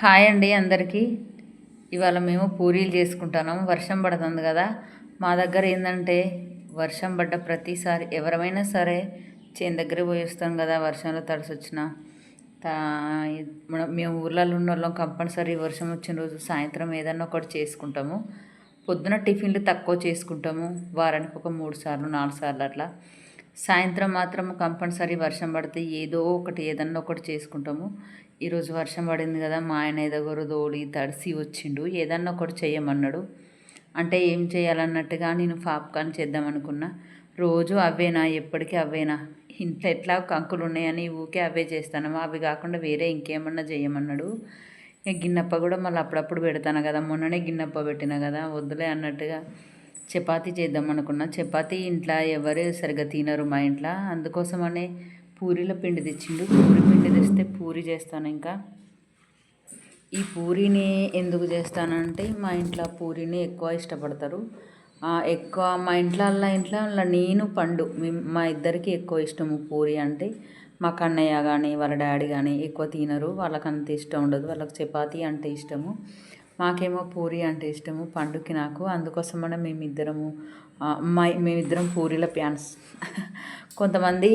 Hi అండి అందరికీ. ఇవాళ మేము పూరీలు చేసుకుంటున్నాం. వర్షం పడుతుంది కదా. మా దగ్గర ఏంటంటే వర్షం పడ్డ ప్రతిసారి ఎవరమైనా సరే చేను దగ్గర పోయి వస్తాం కదా వర్షంలో తడిసొచ్చిన. మేము ఊర్లలో ఉన్న వాళ్ళం కంపల్సరీ వర్షం వచ్చిన రోజు సాయంత్రం ఏదన్నా ఒకటి చేసుకుంటాము. పొద్దున టిఫిన్లు తక్కువ చేసుకుంటాము. వారానికి ఒక మూడు సార్లు నాలుగు సార్లు అట్లా. సాయంత్రం మాత్రం కంపల్సరీ వర్షం పడితే ఏదో ఒకటి ఏదన్నా ఒకటి చేసుకుంటాము. ఈరోజు వర్షం పడింది కదా మా ఆయన ఎదగరు దోడి తడిసి వచ్చిండు ఏదన్నా ఒకటి చేయమన్నాడు. అంటే ఏం చేయాలన్నట్టుగా నేను పాప్కార్న్ చేద్దాం అనుకున్నా. రోజు అవేనా ఎప్పటికీ అవేనా? ఇంట్లో ఎట్లా కంకులు ఉన్నాయని ఊకే అవే చేస్తాను. అవి కాకుండా వేరే ఇంకేమన్నా చేయమన్నాడు. ఇక గిన్నెప్ప కూడా మళ్ళీ అప్పుడప్పుడు పెడతాను కదా మొన్ననే గిన్నెప్ప పెట్టిన కదా వద్దులే అన్నట్టుగా చపాతీ చేద్దాం అనుకున్నా. చపాతీ ఇంట్లో ఎవరు సరిగ్గా తినరు మా ఇంట్లో. అందుకోసమనే పూరీల పిండి తెచ్చిండు. పూరి పిండి తెస్తే పూరి చేస్తాను ఇంకా. ఈ పూరిని ఎందుకు చేస్తానంటే మా ఇంట్లో పూరిని ఎక్కువ ఇష్టపడతారు. ఎక్కువ మా ఇంట్లో అలా ఇంట్లో అలా నేను పండు. మా ఇద్దరికి ఎక్కువ ఇష్టము పూరి అంటే. మా కన్నయ్య కానీ వాళ్ళ డాడీ కానీ ఎక్కువ తినరు. వాళ్ళకి అంత ఇష్టం ఉండదు. వాళ్ళకి చపాతీ అంటే ఇష్టము. మాకేమో పూరి అంటే ఇష్టము పండుకి నాకు. అందుకోసం మనం మేమిద్దరము మా మేమిద్దరం పూరీల ప్యాన్స్. కొంతమంది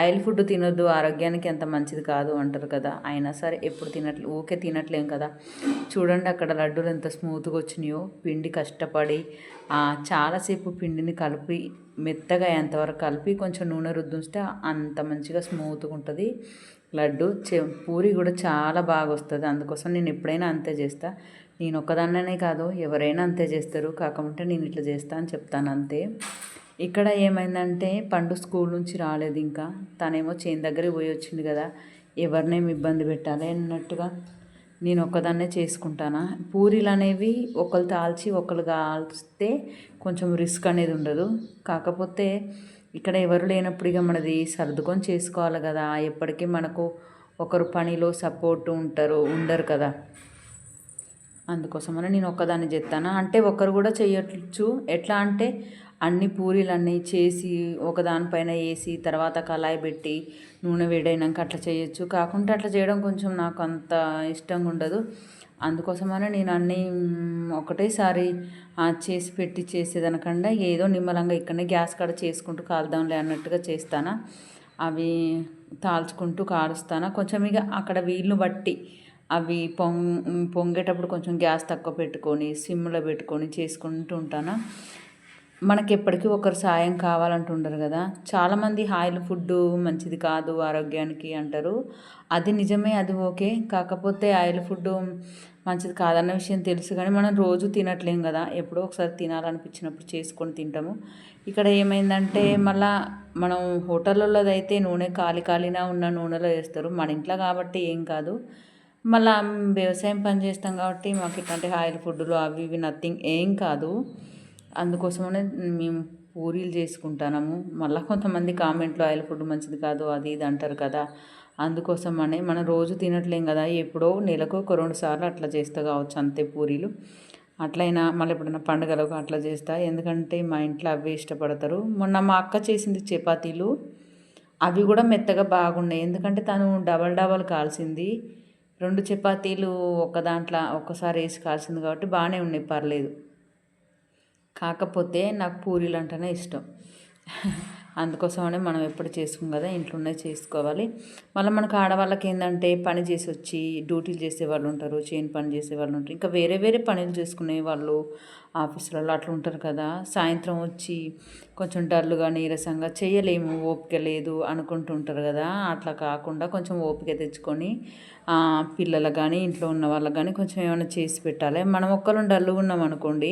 ఆయిల్ ఫుడ్ తినొద్దు ఆరోగ్యానికి ఎంత మంచిది కాదు అంటారు కదా. అయినా సరే ఎప్పుడు తినట్లే ఊకే తినట్లేం కదా. చూడండి అక్కడ లడ్డూలు ఎంత స్మూత్గా వచ్చినాయో. పిండి కష్టపడి చాలాసేపు పిండిని కలిపి మెత్తగా ఎంతవరకు కలిపి కొంచెం నూనె రుద్దుంచితే అంత మంచిగా స్మూత్గా ఉంటుంది. లడ్డు చె పూరి కూడా చాలా బాగా వస్తుంది. అందుకోసం నేను ఎప్పుడైనా అంతే చేస్తా. నేను ఒక్కదాన్ననే కాదు ఎవరైనా అంతే చేస్తారు. కాకపోతే నేను ఇట్లా చేస్తా అని చెప్తాను అంతే. ఇక్కడ ఏమైందంటే పండు స్కూల్ నుంచి రాలేదు ఇంకా. తనేమో చేను దగ్గరికి పోయి వచ్చింది కదా ఎవరినేమి ఇబ్బంది పెట్టాలి అన్నట్టుగా నేను ఒక్కదాన్నే చేసుకుంటానా? పూరీలు అనేవి ఒకరు తాల్చి ఒకరు కాల్స్తే కొంచెం రిస్క్ అనేది ఉండదు. కాకపోతే ఇక్కడ ఎవరు లేనప్పుడు ఇక మనది సర్దుకొని చేసుకోవాలి కదా. ఎప్పటికీ మనకు ఒకరు పనిలో సపోర్ట్ ఉంటారు ఉండరు కదా. అందుకోసమని నేను ఒక్కదాన్ని చెప్తాను అంటే ఒకరు కూడా చేయొచ్చు. ఎట్లా అంటే అన్ని పూరీలన్నీ చేసి ఒకదానిపైన వేసి తర్వాత కళాయి పెట్టి నూనె వేడైనాక అట్లా చేయొచ్చు. కాకుంటే అట్లా చేయడం కొంచెం నాకు అంత ఇష్టంగా ఉండదు. అందుకోసమని నేను అన్నీ ఒకటేసారి చేసి పెట్టి చేసేదనకుండా ఏదో నిమ్మలంగా ఇక్కడనే గ్యాస్ కాడ చేసుకుంటూ కాల్దాంలే అన్నట్టుగా చేస్తాను. అవి తాల్చుకుంటూ కారుస్తాను కొంచెం ఇక అక్కడ వీళ్ళు బట్టి అవి పొంగ్ పొంగేటప్పుడు కొంచెం గ్యాస్ తక్కువ పెట్టుకొని సిమ్లో పెట్టుకొని చేసుకుంటూ ఉంటాను? మనకి ఎప్పటికీ ఒకరు సాయం కావాలంటుండరు కదా. చాలామంది ఆయిల్ ఫుడ్ మంచిది కాదు ఆరోగ్యానికి అంటారు. అది నిజమే అది ఓకే. కాకపోతే ఆయిల్ ఫుడ్ మంచిది కాదన్న విషయం తెలుసు కానీ మనం రోజు తినట్లేం కదా. ఎప్పుడో ఒకసారి తినాలనిపించినప్పుడు చేసుకొని తింటాము. ఇక్కడ ఏమైందంటే మళ్ళా మనం హోటళ్ళలో అయితే నూనె కాలి కాలినా ఉన్న నూనెలో వేస్తారు. మన ఇంట్లో కాబట్టి ఏం కాదు. మళ్ళీ వ్యవసాయం పని చేస్తాం కాబట్టి మాకు ఇట్లాంటి ఆయిల్ ఫుడ్లు అవి ఇవి నథింగ్ ఏం కాదు. అందుకోసమనే మేము పూరీలు చేసుకుంటాము మళ్ళీ కొంతమంది కామెంట్లో ఆయిల్ ఫుడ్ మంచిది కాదు అది ఇది అంటారు కదా. అందుకోసం అనే మనం రోజు తినట్లేం కదా. ఎప్పుడో నెలకు ఒక రెండు సార్లు అట్లా చేస్తా కావచ్చు అంతే పూరీలు. అట్లయినా మళ్ళీ ఎప్పుడైనా పండుగలకు అట్లా చేస్తా. ఎందుకంటే మా ఇంట్లో అవే ఇష్టపడతారు. మొన్న మా అక్క చేసింది చపాతీలు. అవి కూడా మెత్తగా బాగున్నాయి. ఎందుకంటే తను డబల్ డబల్ కాల్సింది. రెండు చపాతీలు ఒక దాంట్లో ఒక్కసారి వేసి కాల్సింది కాబట్టి బాగానే ఉన్నాయి పర్లేదు. కాకపోతే నాకు పూరీలు అంటేనే ఇష్టం. అందుకోసమనే మనం ఎప్పుడు చేసుకోం కదా ఇంట్లోనే చేసుకోవాలి. మళ్ళీ మనకు ఆడవాళ్ళకి ఏంటంటే పని చేసి వచ్చి డ్యూటీలు చేసే వాళ్ళు ఉంటారు చేను పని చేసే వాళ్ళు ఉంటారు. ఇంకా వేరే వేరే పనులు చేసుకునే వాళ్ళు ఆఫీసులలో అట్లా ఉంటారు కదా సాయంత్రం వచ్చి కొంచెం డల్లుగా నీరసంగా చేయలేము ఓపిక లేదు అనుకుంటుంటారు కదా. అట్లా కాకుండా కొంచెం ఓపిక తెచ్చుకొని పిల్లలకు కానీ ఇంట్లో ఉన్న వాళ్ళకి కానీ కొంచెం ఏమైనా చేసి పెట్టాలి. మనం ఒక్కరు డల్లుగా ఉన్నాం అనుకోండి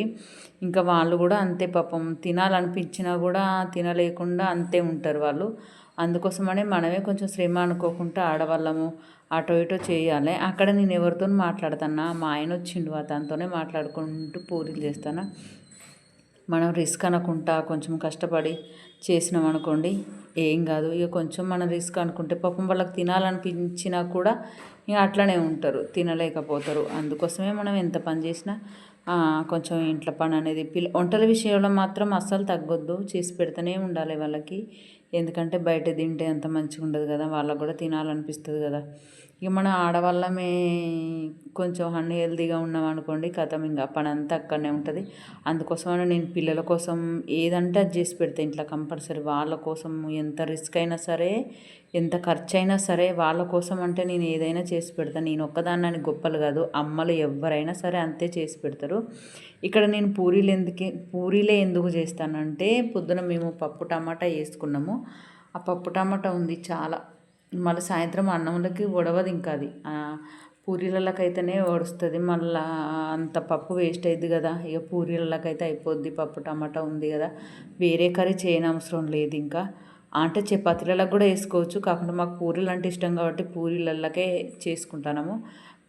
ఇంకా వాళ్ళు కూడా అంతే పాపం. తినాలనిపించినా కూడా తినలేకుండా అంతే ఉంటారు వాళ్ళు. అందుకోసమనే మనమే కొంచెం శ్రమ అనుకోకుండా ఆడవాళ్ళము అటో ఇటో చేయాలి. అక్కడ నేను ఎవరితో మాట్లాడుతున్నా మా ఆయన వచ్చిండు అతనితోనే మాట్లాడుకుంటూ పూరీలు చేస్తాను? మనం రిస్క్ అనుకుంటా కొంచెం కష్టపడి చేసినాం అనుకోండి ఏం కాదు. ఇక కొంచెం మనం రిస్క్ అనుకుంటే పాపం వాళ్ళకి తినాలనిపించినా కూడా ఇక అట్లనే ఉంటారు తినలేకపోతారు. అందుకోసమే మనం ఎంత పని చేసినా కొంచెం ఇంట్లో పని అనేది పిల్ల వంటల విషయంలో మాత్రం అస్సలు తగ్గొద్దు. చేసి పెడుతూనే ఉండాలి వాళ్ళకి. ఎందుకంటే బయట తింటే అంత మంచిగా ఉండదు కదా వాళ్ళకు కూడా తినాలనిపిస్తుంది కదా. ఇక మన ఆడవాళ్ళమే కొంచెం అన్హెల్దీగా ఉన్నాం అనుకోండి కథం ఇంకా పని అంతా అక్కడనే ఉంటుంది. అందుకోసమని నేను పిల్లల కోసం ఏదంటే అది చేసి పెడతా. ఇంట్లో కంపల్సరీ వాళ్ళ కోసం ఎంత రిస్క్ అయినా సరే ఎంత ఖర్చు అయినా సరే వాళ్ళ కోసం అంటే నేను ఏదైనా చేసి పెడతాను నేను ఒక్కదాన్ని గొప్పలు కాదు అమ్మలు ఎవరైనా సరే అంతే చేసి పెడతారు. ఇక్కడ నేను పూరీలు ఎందుకే పూరీలే ఎందుకు చేస్తానంటే పొద్దున మేము పప్పు టమాటా వేసుకున్నాము. ఆ పప్పు టమాటా ఉంది చాలా మళ్ళీ సాయంత్రం అన్నంలోకి ఉడవదు ఇంకా అది. పూరీలకైతేనే వడుస్తుంది. మళ్ళీ అంత పప్పు వేస్ట్ అయింది కదా. ఇక పూరీలకైతే అయిపోద్ది. పప్పు టమాటా ఉంది కదా. వేరే కర్రీ చేయనవసరం లేదు ఇంకా. అంటే చపాతీలలో కూడా వేసుకోవచ్చు. కాకుండా మాకు పూరీలు అంటే ఇష్టం కాబట్టి పూరీలకే చేసుకుంటాము.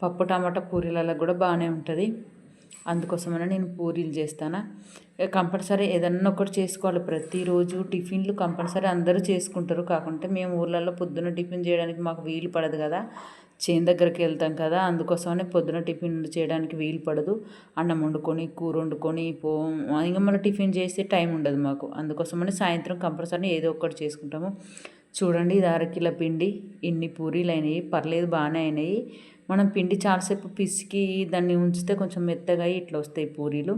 పప్పు టమాటా పూరీలలో కూడా బాగానే ఉంటుంది. అందుకోసమని నేను పూరీలు చేస్తాను. కంపల్సరీ ఏదన్నా ఒకటి చేసుకోవాలి. ప్రతిరోజు టిఫిన్లు కంపల్సరీ అందరూ చేసుకుంటారు. కాకుంటే మేము ఊర్లలో పొద్దున్న టిఫిన్ చేయడానికి మాకు వీలు పడదు కదా. చేను దగ్గరికి వెళ్తాం కదా. అందుకోసమనే పొద్దున టిఫిన్ చేయడానికి వీలు పడదు. అన్నం వండుకొని కూర వండుకొని పో ఇంకా మళ్ళీ టిఫిన్ చేస్తే టైం ఉండదు మాకు. అందుకోసమని సాయంత్రం కంపల్సరీ ఏదో ఒకటి చేసుకుంటాము. చూడండి ఇది అరకిల పిండి. ఇన్ని పూరీలు అయినాయి. పర్లేదు బాగానే అయినాయి. మనం పిండి చాలాసేపు పిసికి దాన్ని ఉంచితే కొంచెం మెత్తగా ఇట్లా వస్తాయి పూరీలు.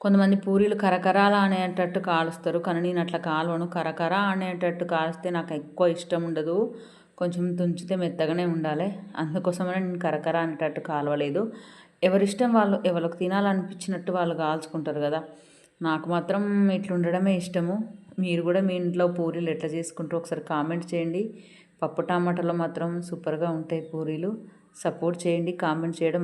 కొంతమంది పూరీలు కరకరాల అనేటట్టు కాలుస్తారు. కానీ నేను అట్లా కాలువను. కరకర అనేటట్టు కాలిస్తే నాకు ఎక్కువ ఇష్టం ఉండదు. కొంచెం తుంచితే మెత్తగానే ఉండాలి. అందుకోసమనే నేను కరకర అనేటట్టు కాలవలేదు. ఎవరిష్టం వాళ్ళు ఎవరికి తినాలనిపించినట్టు వాళ్ళు కాల్చుకుంటారు కదా. నాకు మాత్రం ఇట్లా ఉండడమే ఇష్టము. మీరు కూడా మీ ఇంట్లో పూరీలు ఎట్లా చేసుకుంటారో ఒకసారి కామెంట్ చేయండి. పప్పు టమాటాలో మాత్రం సూపర్గా ఉంటాయి పూరీలు. సపోర్ట్ చేయండి కామెంట్ చేయడం